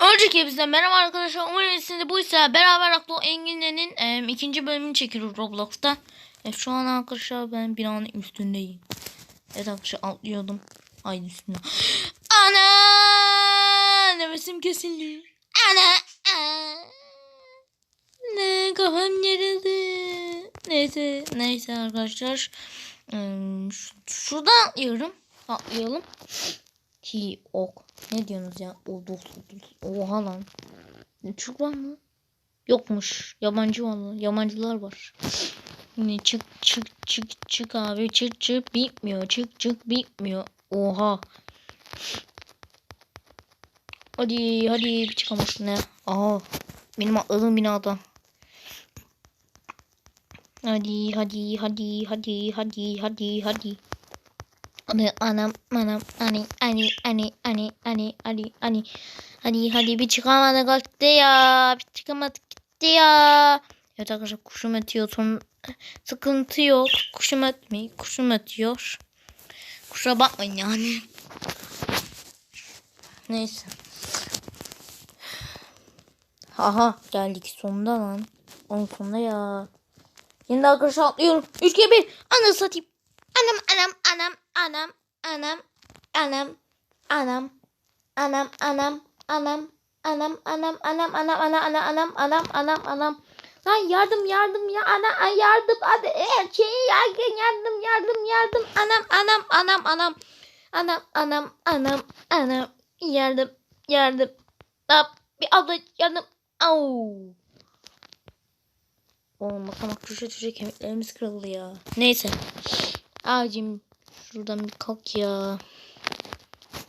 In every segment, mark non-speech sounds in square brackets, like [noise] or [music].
Önceki bizden merhaba arkadaşlar. Umarım siz de buysa beraber Aklı Engin'lerin e, ikinci bölümünü çekiyoruz Roblox'ta. E, şu an arkadaşlar ben binanın üstündeyim. Evet arkadaşlar atlıyordum. Haydi üstüne. [gasps] Ana! Nefesim kesildi. Ana! Ne kafam yarıldı. Neyse neyse arkadaşlar. Şu- şuradan atlıyorum. Atlayalım. Hi ok. Ne diyorsunuz ya? Odus. Oha lan. Türk var mı? Yokmuş. Yabancı var Yabancılar var. Yine çık çık çık çık abi. Çık çık bitmiyor. Çık çık bitmiyor. Oha. Hadi hadi bir çıkalım üstüne. Aha. Benim atladığım binada. Hadi hadi hadi hadi hadi hadi hadi. Hadi anam anam ani ani ani ani ani ani ani. Hadi hadi bir çıkamadık gitti ya. Bir çıkamadık gitti ya. Evet arkadaşlar kuşum ötüyor. Son... Sıkıntı yok. Kuşum ötmeyi. Kuşum ötüyor. Kusura bakmayın yani. Neyse. Aha geldik sonunda lan. Onun sonunda ya. Yine de arkadaşlar atlıyorum. 3 2 1. Anı satayım. Anam anam anam anam anam anam anam anam anam anam anam anam anam anam anam anam anam anam anam anam Lan yardım yardım ya ana yardım hadi eğer şey yardım yardım yardım yardım anam anam anam anam anam anam anam anam yardım yardım Hop, bir abla yardım au Oğlum bak bak tuşa tuşa kemiklerimiz kırıldı ya. Neyse. Abicim şuradan bir kalk ya.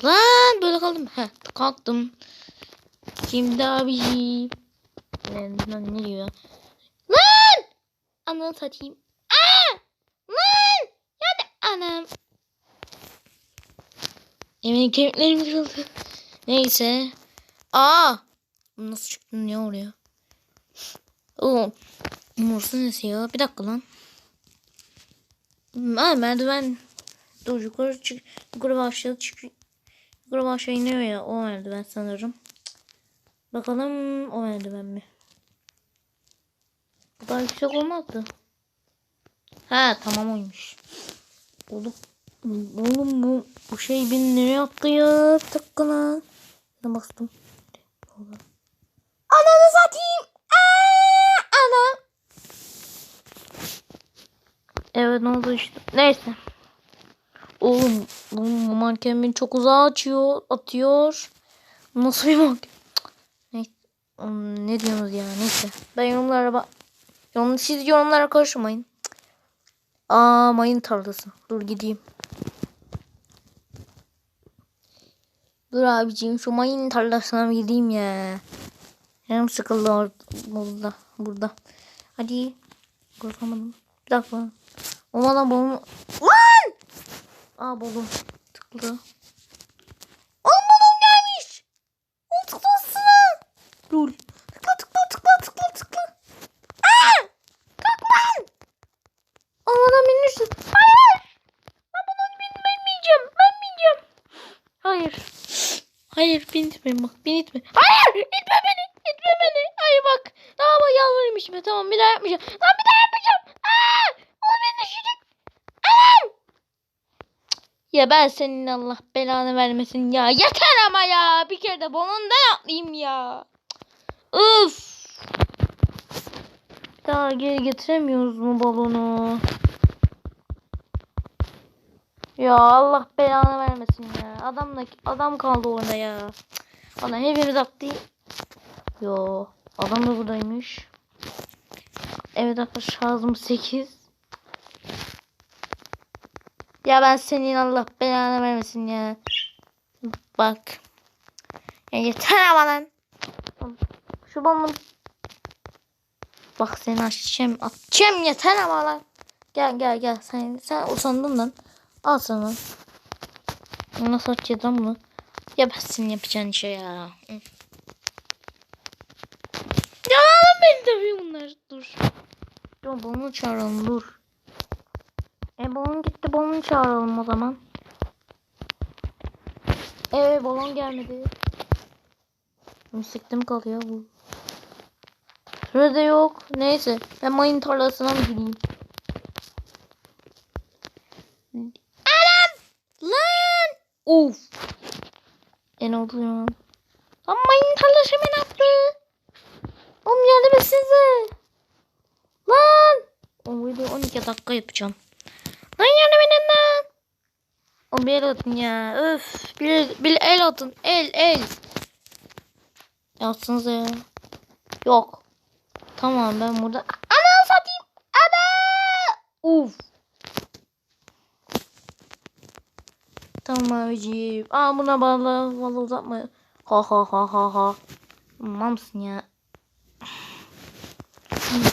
Lan böyle kaldım. Heh kalktım. Şimdi abicim. Lan, ne diyor? Lan! Ananı satayım. Aa! Lan! Yani anam. Yemin kemiklerim kırıldı. Neyse. Aa! Nasıl çıktın ya oraya? Oo. Burası nesi ya? Bir dakika lan. Ha merdiven. Dur çık. Yukarı aşağı çık. Yukarı aşağı iniyor ya. O merdiven sanırım. Bakalım o merdiven mi? Bu kadar yüksek olmazdı. Ha tamam oymuş. Oğlum, oğlum bu, bu şey beni nereye attı ya? Lan. Ne bastım? Ananı satayım. Ana. Evet ne oldu işte. Neyse. Oğlum bu manken beni çok uzağa açıyor, atıyor. Nasıl bir manken? Oğlum, Ne diyorsunuz ya? Neyse. Ben yorumlara bak. Yorum, siz yorumlara karışmayın. Aa mayın tarlası. Dur gideyim. Dur abiciğim şu mayın tarlasına gideyim ya. Canım sıkıldı orada, burada. Burada. Hadi. Korkamadım. Bir dakika. Olmadan balonu... Lan! Aa balon. Tıklı. Oğlum balon gelmiş. O tıklasın. Dur. Tıkla tıkla tıkla tıkla tıkla. Aa! Kalk lan. Düştü. Hayır. Ben balonu ben, ben bineceğim. Hayır. Hayır beni itme bak. Beni itme. Hayır. itme beni. İtme beni. Hayır bak. Bak yalvarayım içme. Tamam bir daha yapmayacağım. Lan bir daha yapmayacağım. Aa! Oğlum beni düşecek. Anam. Ya ben senin Allah belanı vermesin ya. Yeter ama ya. Bir kere de balondan atlayayım ya. Uf. Daha geri getiremiyoruz mu balonu? Ya Allah belanı vermesin ya. Adam da adam kaldı orada ya. Ana hepimiz atlayayım. Yo, adam da buradaymış. Evet arkadaşlar şarjım 8. Ya ben senin Allah belanı vermesin ya. Bak. Ya yeter ama lan. Şu balonu. Bak seni açacağım. Atacağım yeter ama lan. Gel gel gel. Sen, sen usandın lan. Al sana. Nasıl açacağız lan bunu? Ya ben senin yapacağın işe ya. Ya beni dövüyor bunlar. Dur. Dur balonu çağıralım dur. E balon gitti balonu çağıralım o zaman. Evet balon gelmedi. Müzikte mi kalıyor bu? Şurada yok. Neyse. Ben mayın tarlasına mı gireyim? Anam! Lan! Of! En oldu ya. Lan mayın tarlası hemen attı. Oğlum yardım etsinize. Lan! O video 12 dakika yapacağım. Lan yardım edin. O bir el atın ya. Öf. Bir, bir el atın. El el. Yapsınıza ya. Yok. Tamam ben burada. Ana satayım. Ana. Uf. Tamam abiciğim. Aa buna bağla. Valla uzatma. Ha ha ha ha ha. Mamsın ya.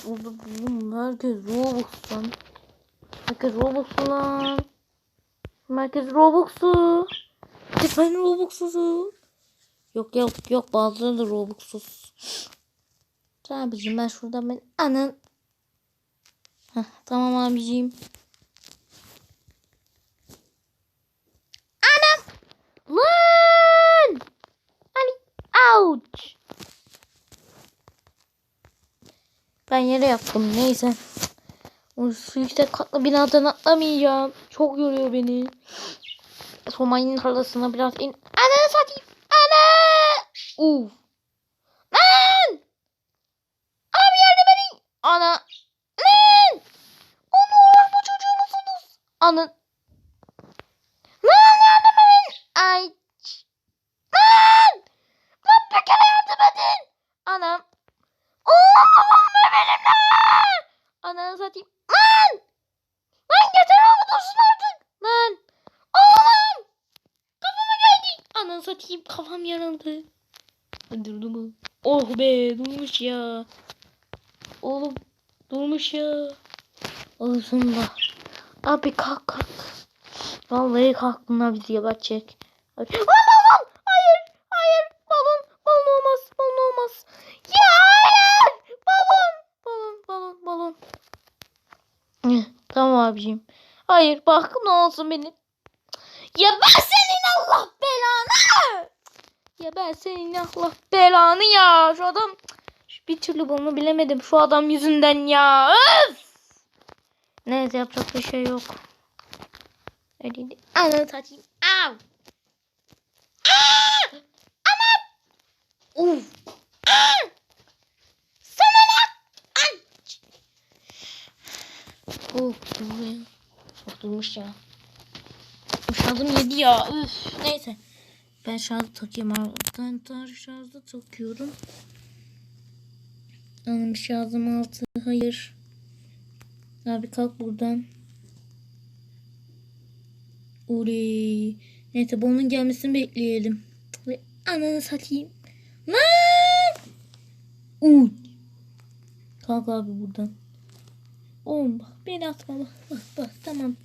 Burada bulun. Herkes Robux lan. Herkes Robux lan. Merkez Robux'u. Ben Robux'uzum. Yok yok yok bazıları da Robux'uz. Abicim ben şurada ben anın. Heh, tamam abicim. Anam. Lan. Hani ouch. Ben yere yaptım neyse. O yüksek katlı binadan atlamayacağım. Çok yoruyor beni. Somayın tarlasına biraz in. Ana satayım. Ana. Uf. Lan. Abi yardım edin. Ana. Lan. Onu bu çocuğu musunuz? Ana. Lan yardım edin. Ay. Lan. Lan bir kere yardım edin. Anam. Oğlum benim lan. Ananı satayım. Lan. Lan yeter abi dursun artık. Lan. Oğlum. Kafama geldi. Ananı satayım kafam yarıldı. Durdu mu? Oh be durmuş ya. Oğlum durmuş ya. Oğlum sonunda. Abi kalk kalk. Vallahi kalk bunlar bizi gebertecek. Hayır. Hayır. Balon. Balon olmaz. Balon olmaz. Ya hayır. Balon. Balon. Balon. Balon. Eh, Tamam abiciğim. Hayır bak ne olsun beni. Ya ben senin Allah belanı. Ya ben senin Allah belanı ya. Şu adam Şu bir türlü bunu bilemedim. Şu adam yüzünden ya. Öf. Neyse yapacak bir şey yok. Öyleydi. Ananı satayım. Av. Aa! Anam. Uf. Aa! Sana ne? Ay. Oh durmuş ya. Şarjım yedi ya. Üf. Neyse. Ben şarjı takayım arkadaşlar. Şarjı takıyorum. Anam şarjım altı. Hayır. Abi kalk buradan. Uri. Neyse bunun gelmesini bekleyelim. Ve ananı satayım. Lan! Uy. Kalk abi buradan. Oğlum bak beni atma bak bak bak tamam.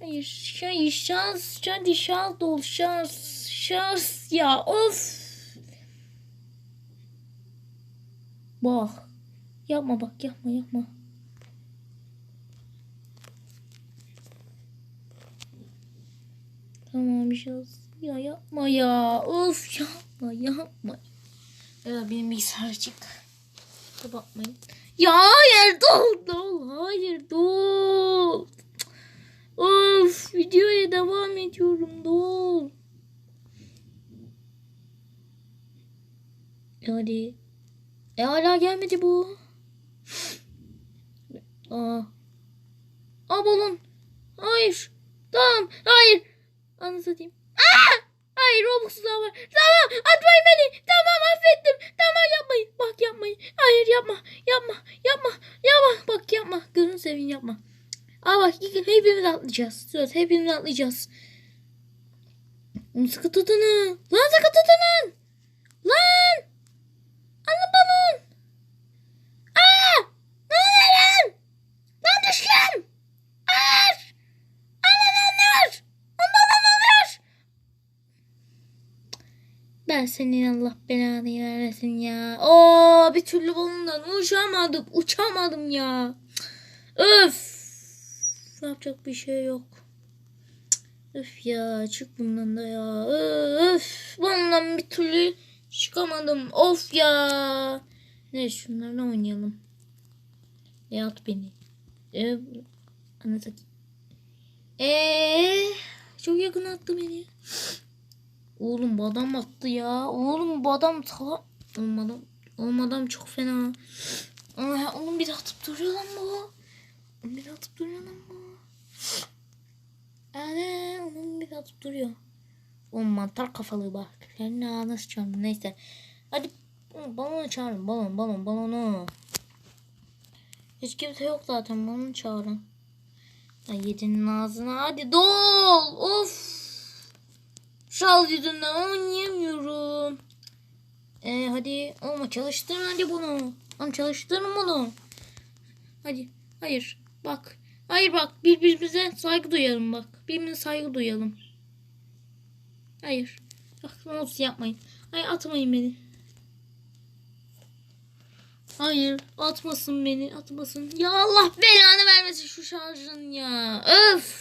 Hayır şey şans hadi şans ol şans şans ya of. Bak yapma bak yapma yapma. Tamam şans ya yapma ya of yapma yapma. Ya benim bilgisayar açık. Kapatmayın. Ya hayır dur dur hayır dur. Of videoya devam ediyorum dur. Hadi. E hala gelmedi bu. Aa. Aa. Hayır. Tamam. Hayır. Anı satayım. Aa! Hayır Robux'lar var. Tamam atmayın beni. Tamam affettim. Tamam yapmayın. Bak yapmayın. Hayır yapma. Yapma. Yapma. Yapma. Bak yapma. Gözünü seveyim yapma. Aa bak ilk- hepimiz atlayacağız. Söz hepimiz atlayacağız. Oğlum sıkı tutunun. Lan sıkı tutunun. Lan. Alın balon. Aa. Lan lan. Lan düştüm. Aa. Lan lan lan. Ondan lan olur. Ben senin Allah belanı vermesin ya. Oo bir türlü balondan uçamadım. Uçamadım ya. Öf. Yapacak bir şey yok. Öf ya çık bundan da ya. Öf. Bundan bir türlü Çıkamadım. Of ya. Neyse şunlarla oynayalım. E at beni. E, anlatayım. Eee çok yakın attı beni. Oğlum bu adam attı ya. Oğlum bu adam ta... Oğlum çok fena. Aa, oğlum bir atıp duruyor lan bu. Bir atıp duruyor lan bu. Ana oğlum bir atıp duruyor. Oğlum mantar kafalı bak. Sen ne nasıl çağırdın neyse. Hadi balonu çağırın balon balon balonu. Hiç kimse yok zaten balonu çağırın. Ya yedinin ağzına hadi dol. Of. Şal yüzünden oynayamıyorum. Ee, hadi ama çalıştırın hadi bunu. Oğlum çalıştırın bunu. Hadi. Hayır. Bak. Hayır bak. Birbirimize saygı duyalım bak. Birbirimize saygı duyalım. Hayır. Bak ne yapmayın. Hayır atmayın beni. Hayır atmasın beni atmasın. Ya Allah belanı vermesin şu şarjın ya. Öf.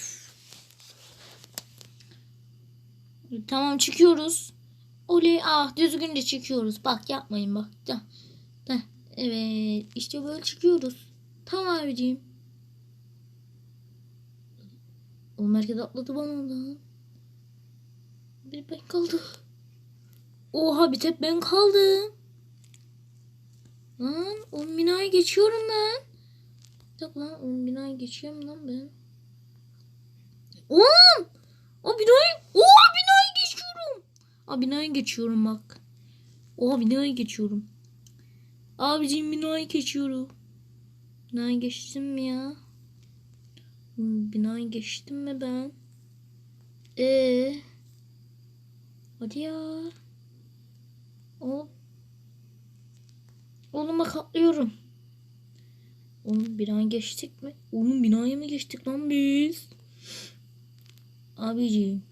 Tamam çıkıyoruz. Oley ah düzgünce çıkıyoruz. Bak yapmayın bak. Da, da. Evet işte böyle çıkıyoruz. Tamam abiciğim. Oğlum herkes atladı bana ondan. Bir ben kaldı. Oha bir tek ben kaldım. Lan o binayı geçiyorum ben. Dakika lan o binayı geçiyorum lan ben. Oğlum! O binayı, oha binayı Aa binayı geçiyorum bak. Oha binayı geçiyorum. Abicim binayı geçiyorum. Binayı geçtim mi ya? Hmm, Binayı geçtim mi ben? Ee. Hadi ya. Hop. Oğlum bak atlıyorum. Oğlum binayı geçtik mi? Oğlum binaya mı geçtik lan biz? Abiciğim.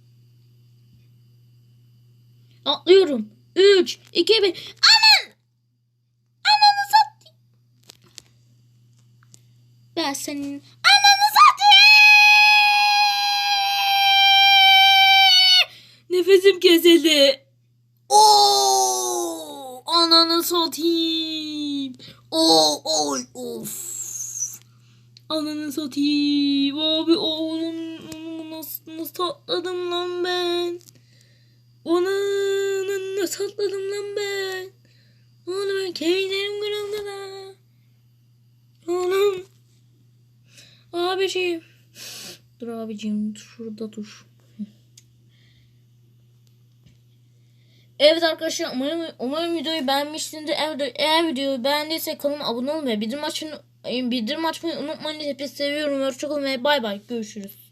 Atlıyorum. 3, 2, 1. Anan! Ananı satayım. Ben senin ananı satayım. Nefesim kesildi. Oo! Ananı satayım. Oo, oy, of. Ananı satayım. Abi oğlum nasıl, nasıl atladım lan ben? Onu nasıl atladım lan ben? Oğlum ben kemiklerim kırıldı da. Oğlum. Abiciğim. Dur abiciğim şurada dur. Evet arkadaşlar umarım, umarım videoyu beğenmişsinizdir. Eğer, eğer videoyu beğendiyse kanalıma abone olmayı, bildirim açmayı, bildirim açmayı unutmayın. Hepinizi seviyorum. Hoşçakalın ve bay bay. Görüşürüz.